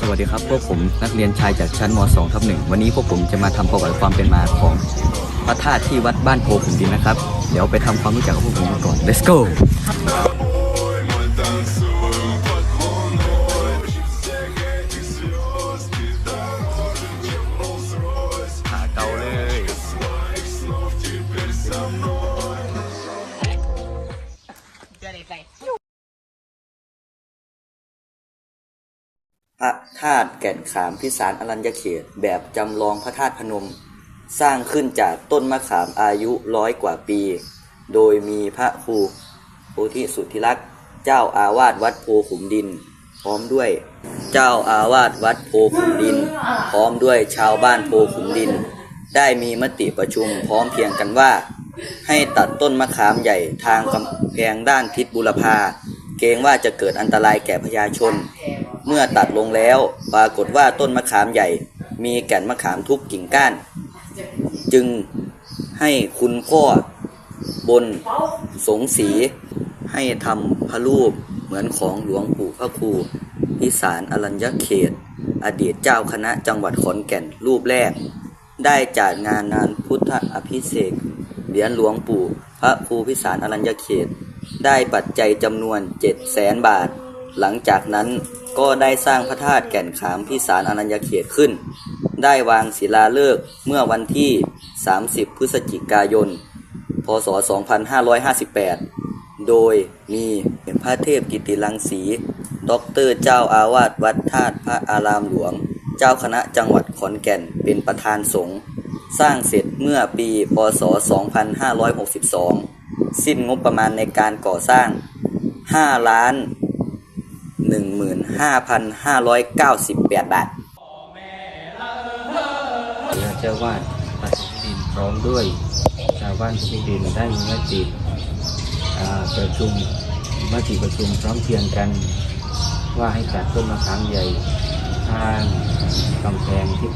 สวัสดีครับ พวกผมนักเรียนชายจากชั้นม .2 ทับ1วันนี้พวกผมจะมาทำประวัติความเป็นมาของพระธาตุที่วัดบ้านโพขุนดินนะครับ เดี๋ยวไปทำความรู้จักกับพวกผมก่อน let's go พระธาตุแก่นขามพิสารอรัญญเขต แบบจำลองพระธาตุพนม สร้างขึ้นจากต้นมะขามอายุร้อยกว่าปี โดยมีพระครูโพธิสุทธิรักษ์เจ้าอาวาสวัดโพขุมดิน พร้อมด้วย เจ้าอาวาสวัดโพขุมดิน พร้อมด้วยชาวบ้านโพขุมดิน ได้มีมติประชุมพร้อมเพียงกันว่า ให้ตัดต้นมะขามใหญ่ทางกำแพงด้านทิศบุรพา เกรงว่าจะเกิดอันตรายแก่ประชาชน เมื่อตัดลงแล้ว ปรากฏว่าต้นมะขามใหญ่ มีแก่นมะขามทุกกิ่งก้าน จึงให้คุณพ่อบนสงศรีให้ทำพระรูปเหมือนของหลวงปู่พระครูพิสารอรัญญเขต อดีตเจ้าคณะจังหวัดขอนแก่นรูปแรก ได้จัดงานนานพุทธอภิเษกเหรียญหลวงปู่ พระครูพิสารอรัญญเขต ได้ปัจจัยจำนวน7 0 0แสนบาท หลังจากนั้นก็ได้สร้างพระธาตุแก่นขามพิสารอนัญญเขตขึ้น ได้วางศิลาฤกษ์เมื่อวันที่ 30 พฤศจิกายน พศ 2558 โดยมีพระเทพกิติรังสีด็อกเตอร์เจ้าอาวาสวัดธาตุพระอารามหลวง เจ้าคณะจังหวัดขอนแก่นเป็นประธานสงฆ์ สร้างเสร็จเมื่อปี พศ 2562 สิ้นงบประมาณในการก่อสร้าง 5 ล้าน 15,598 บาทเจ้าวาดปัตตินพร้อมด้วยชาวบ้านทุกดินได้มีมติอ่าประชุมมติประชุมพร้อมเพียงกันว่าให้จัดต้นมะขามใหญ่ทางกำแพงที่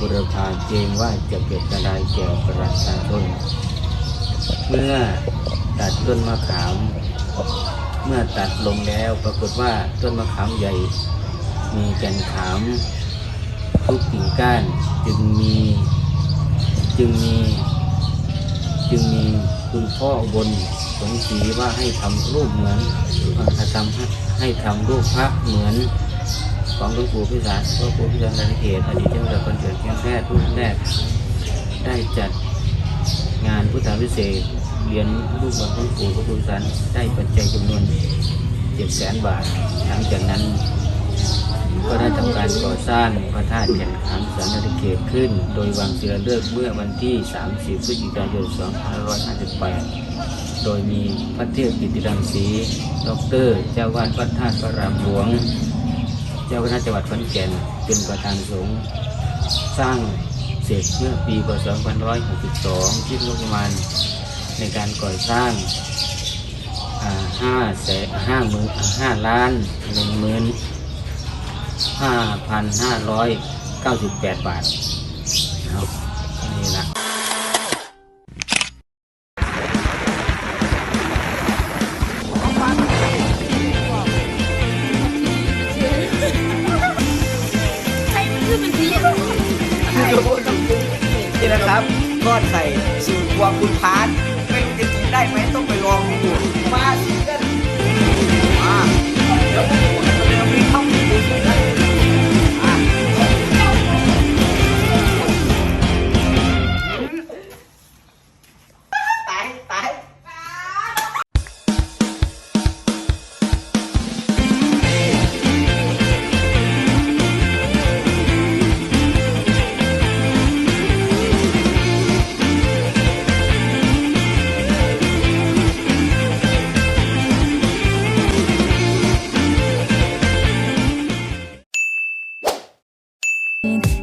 บุรพาเกรงว่าจะเกิดอันตรายแก่ประชาชน เมื่อตัดต้นมะขาม เมื่อตัดลงแล้วปรากฏว่าต้นมะขามใหญ่ มีแก่นขาม ทุกกิ่งก้านจึงมีจึงมีจึงมีคุณพ่อบนสงสีว่าให้ทำรูปเหมือนให้ทำให้ให้ทำรูปพระเหมือนของหลวงปู่พิสารพระปู่พิสารนันเขตอดีตเจ้าจากคนเกิดเพียงแรกรุ่นแรกได้จัด งานพุทธาพิเศษกเรียนรูปหลวงปู่พระปู่พิสารได้ปัจจัยจำนวนเจ็ดแสนบาท หลังจากนั้น ก็ได้ทำการก่อสร้างพระธาตุแก่นขามสารนเขตขึ้น โดยวางศิลาฤกษ์เมื่อวันที่ 30 พฤศจิกายน 2558 โดยมีพระเทพกิติรังสีดรเจ้าวาดวัดธาตุพระรามหลวง เจ้าคณะจังหวัดขอนแก่นเป็นประธานสงฆ์สร้าง เสร็จเมื่อปีพศ2562 ที่งบประมาณในการก่อสร้าง5แสน5หมื่น5ล้าน1หมื่น5,598 บาทนะครับนี่ละ ก้อดไข่สูตรครัวคุณพาน รี